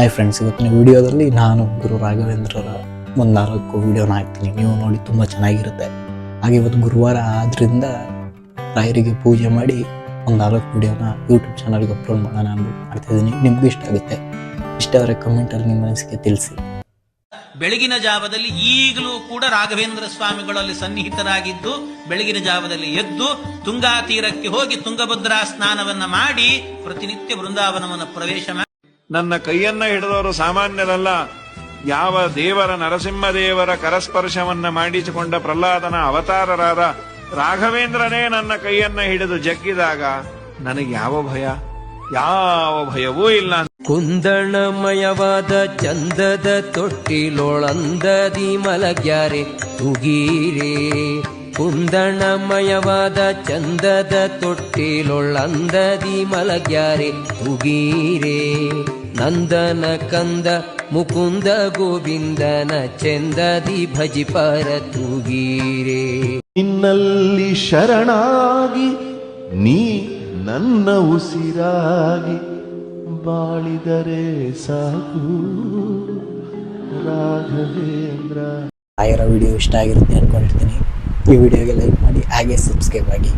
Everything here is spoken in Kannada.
ಹಾಯ್ ಫ್ರೆಂಡ್ಸ್ ಇವತ್ತಿನ ವಿಡಿಯೋದಲ್ಲಿ ನಾನು ಗುರು ರಾಘವೇಂದ್ರರ ಒಂದು ನಾಲ್ಕು ವಿಡಿಯೋನ ಹಾಕ್ತೀನಿ. ನೀವು ನೋಡಿ ತುಂಬ ಚೆನ್ನಾಗಿರುತ್ತೆ. ಹಾಗೆ ಇವತ್ತು ಗುರುವಾರ ಆದ್ರಿಂದ ರಾಯರಿಗೆ ಪೂಜೆ ಮಾಡಿ ಒಂದು ನಾಲ್ಕು ವಿಡಿಯೋನ ಯೂಟ್ಯೂಬ್ ಚಾನಲ್ಗೆ ಅಪ್ಲೋಡ್ ಮಾಡೋಣ ಅಂದ್ಬಿಟ್ಟು ಮಾಡ್ತಿದ್ದೀನಿ ನಿಮಗೂ ಇಷ್ಟ ಆಗುತ್ತೆ. ಇಷ್ಟ ಅವರ ಕಮೆಂಟಲ್ಲಿ ನಿಮ್ಮ ಮನಸ್ಸಿಗೆ ತಿಳಿಸಿ. ಬೆಳಗಿನ ಜಾವದಲ್ಲಿ ಈಗಲೂ ಕೂಡ ರಾಘವೇಂದ್ರ ಸ್ವಾಮಿಗಳಲ್ಲಿ ಸನ್ನಿಹಿತರಾಗಿದ್ದು, ಬೆಳಗಿನ ಜಾವದಲ್ಲಿ ಎದ್ದು ತುಂಗಾ ತೀರಕ್ಕೆ ಹೋಗಿ ತುಂಗಭದ್ರಾ ಸ್ನಾನವನ್ನ ಮಾಡಿ ಪ್ರತಿನಿತ್ಯ ವೃಂದಾವನವನ್ನು ಪ್ರವೇಶ ಮಾಡಿ ನನ್ನ ಕೈಯನ್ನ ಹಿಡಿದವರು ಸಾಮಾನ್ಯರಲ್ಲ. ಯಾವ ದೇವರ ನರಸಿಂಹದೇವರ ಕರಸ್ಪರ್ಶವನ್ನ ಮಾಡಿಸಿಕೊಂಡ ಪ್ರಹ್ಲಾದನ ಅವತಾರರಾದ ರಾಘವೇಂದ್ರನೇ ನನ್ನ ಕೈಯನ್ನ ಹಿಡಿದು ಜಗ್ಗಿದಾಗ ನನಗೆ ಯಾವ ಭಯ? ಯಾವ ಭಯವೂ ಇಲ್ಲ ಕುಂದಣಮಯವಾದ ಚಂದದ ತೊಟ್ಟಿಲೊಳಂದದಿ ಮಲಗ್ಯಾರೆ ತುಗೀರೆ. ಕುಂದಣಮಯವಾದ ಚಂದದ ತೊಟ್ಟಿಲೊಳಂದದಿ ಮಲಗ್ಯಾರೆ ತುಗೀರೆ. ನಂದನ ಕಂದ ಮುಕುಂದ ಗೋವಿಂದನ ಚೆಂದದಿ ಭಜಿಪರ ತುಗೀರೆ. ನಿನ್ನಲ್ಲಿ ಶರಣಾಗಿ ನೀ ನನ್ನ ಉಸಿರಾಗಿ ಬಾಳಿದರೆ ಸಾಕು ರಾಘವೇಂದ್ರ. ಆಯರ ವಿಡಿಯೋ ಇಷ್ಟ ಆಗಿರುತ್ತೆ ಅನ್ಕೊಂಡಿರ್ತೀನಿ. ಈ ವಿಡಿಯೋಗೆ ಲೈಕ್ ಮಾಡಿ ಹಾಗೆ ಸಬ್ಸ್ಕ್ರೈಬ್ ಆಗಿ.